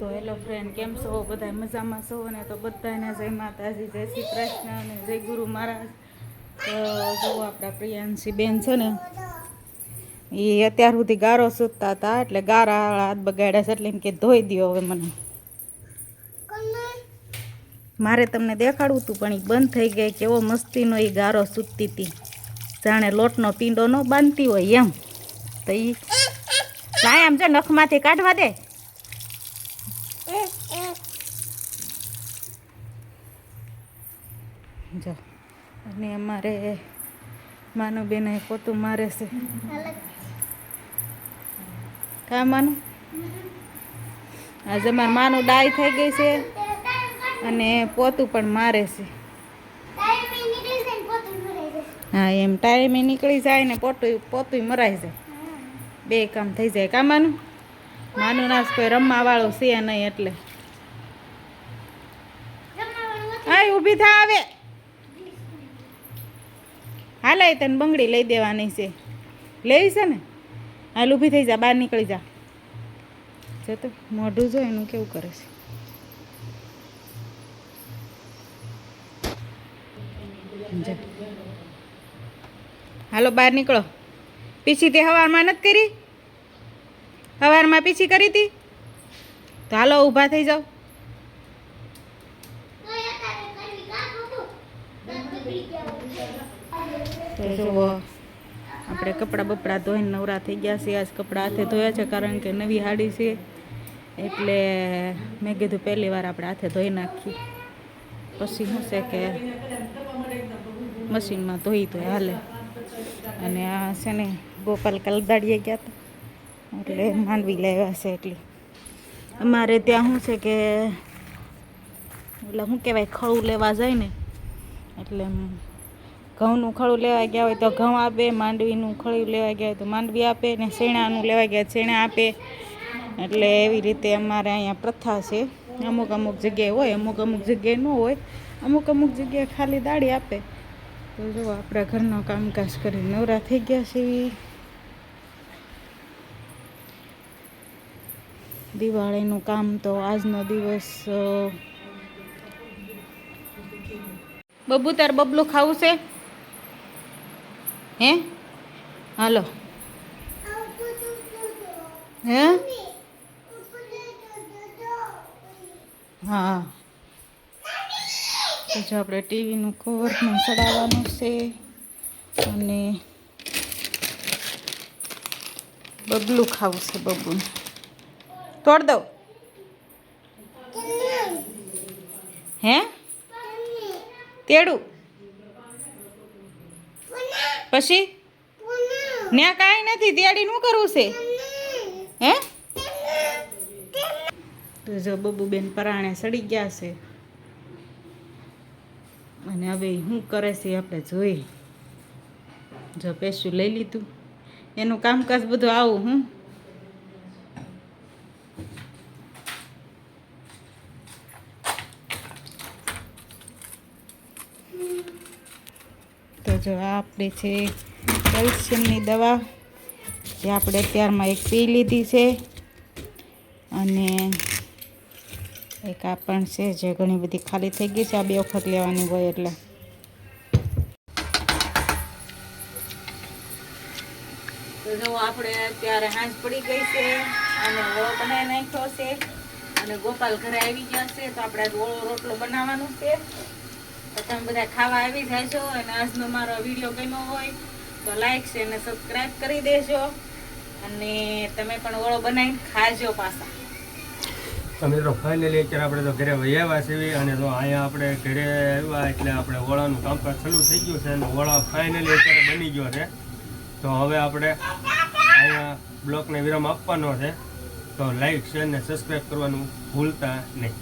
તો hello friend કેમ છો? બધા મજામાં છો? ને તો બધાને જય માતાજી, જય શ્રી કૃષ્ણ અને જય ગુરુ મહારાજ. તો જો આપણા પ્રિયાંશી બેન છે ને, એ અત્યાર સુધી ગારો સૂતતા હતા, એટલે ગારા હાથ બગાડ્યા છે, એટલે એમ કે ધોઈ દ્યો હવે મને. મારે તમને દેખાડવું હતું પણ એ બંધ થઈ ગઈ કેવો મસ્તીનો એ ગારો સૂતતી હતી જાણે લોટનો પીંડો ન બાંધતી હોય એમ. તો એ લાય આમ જો નખમાંથી કાઢવા દે. જો. અને અમારે માનુબેન એ પોતું મારે છે. કા માનું? આજે અમારે માનું ડાય થઈ ગઈ છે અને પોતું પણ મારે છે. હા, એમ ટાઈમે નીકળી જાય ને પોતું પોતું મરાઈ જાય. બે કામ થઈ જાય. કા માનું? માનું નાશ કોઈ રમવા વાળો છે નહીં એટલે. હા ઊભી થા આવે હાલ એ તને બંગડી લઈ દેવાની છે. લેવી છે ને? હાલ ઊભી થઈ જા, બહાર નીકળી જા. જો તો મોઢું જો એનું કેવું કરે છે. હાલો, બહાર નીકળો. પીછી તે હવારમાં નથી કરી? હવારમાં પીછી કરી હતી તો હાલો, ઊભા થઈ જાઓ. તો જુઓ, આપણે કપડાં બપડા ધોઈને નવરા થઈ ગયા છે આજ કપડાં હાથે ધોયા છે કારણ કે નવી હાડી છે. એટલે મેં કીધું પહેલી વાર આપણે હાથે ધોઈ નાખીએ. પછી શું છે કે મશીનમાં ધોઈ તો હાલે. અને આ છે ને ગોપાલ કલદાડીએ ગયા હતા. એટલે માંડવી લાવ્યા છે એટલે. અમારે ત્યાં શું છે કે એટલે શું કહેવાય, ખળું લેવા જાય ને. એટલે ઘઉંનું ખળું લેવા ગયા હોય તો ઘઉં આપે, માંડવીનું ખળું લેવા ગયા હોય તો માંડવી આપે ને શેણાનું લેવા ગયા શેણા આપે. એટલે એવી રીતે અમારે અહીંયા પ્રથા છે. અમુક અમુક જગ્યાએ હોય, અમુક અમુક જગ્યાએ ન હોય, અમુક અમુક જગ્યાએ ખાલી દાળી આપે. તો જો આપણા ઘરનો કામકાજ કરી નવરા થઈ ગયા છે. દિવાળીનું કામ તો આજનો દિવસ બબુ તાર બબલું ખાવું છે? હે? હાલો. હે? હા. તો જો આપણે ટીવીનું કવર પણ ચડાવવાનું છે અને બબલું ખાવું છે બબુને તોડ દઉં. હે? તેડું. પછી? ત્યાં કાંઈ નથી તેડી શું કરવું છે? હે? તો જો બબુબેન પરાણે સડી ગયા છે. અને હવે શું કરે છે આપણે જોઈએ. જો પેશું લઈ લીધું. એનું કામકાજ બધું આવું હું તો જો આ આપણે છે. કેલ્શિયમની દવા જે આપણે અત્યારમાં એક પી લીધી છે. અને એક આ પણ છે જે ઘણી બધી ખાલી થઈ ગઈ છે. આ બે વખત લેવાની હોય એટલે. તો જો આપણે અત્યારે હાંજ પડી ગઈ છે અને ઓળો બનાવી નાખ્યો છે. અને ગોપાલ ઘરે આવી ગયા છે તો આપણે ઓળો રોટલો બનાવવાનો છે. તમે બધા ખાવા આવી જાય છો અને આજનો મારો વીડિયો ગમ્યો હોય, તો લાઈક છે અને સબસ્ક્રાઈબ કરી દેજો. અને તમે પણ ઓળો બનાવીને ખાજો પાછા. અમે તો ફાઇનલી અત્યારે આપણે તો ઘરે વૈયાવા છીએ અને તો અહીંયા આપણે ઘરે આવ્યા એટલે આપણે ઓળાનું કામકાજ ચાલુ થઈ ગયું છે અને ઓળા ફાઇનલી અત્યારે બની ગયો છે. તો હવે આપણે અહીંયા બ્લોકને વિરામ આપવાનો છે. તો લાઈક શેર ને સબસ્ક્રાઈબ કરવાનું ભૂલતા નહીં.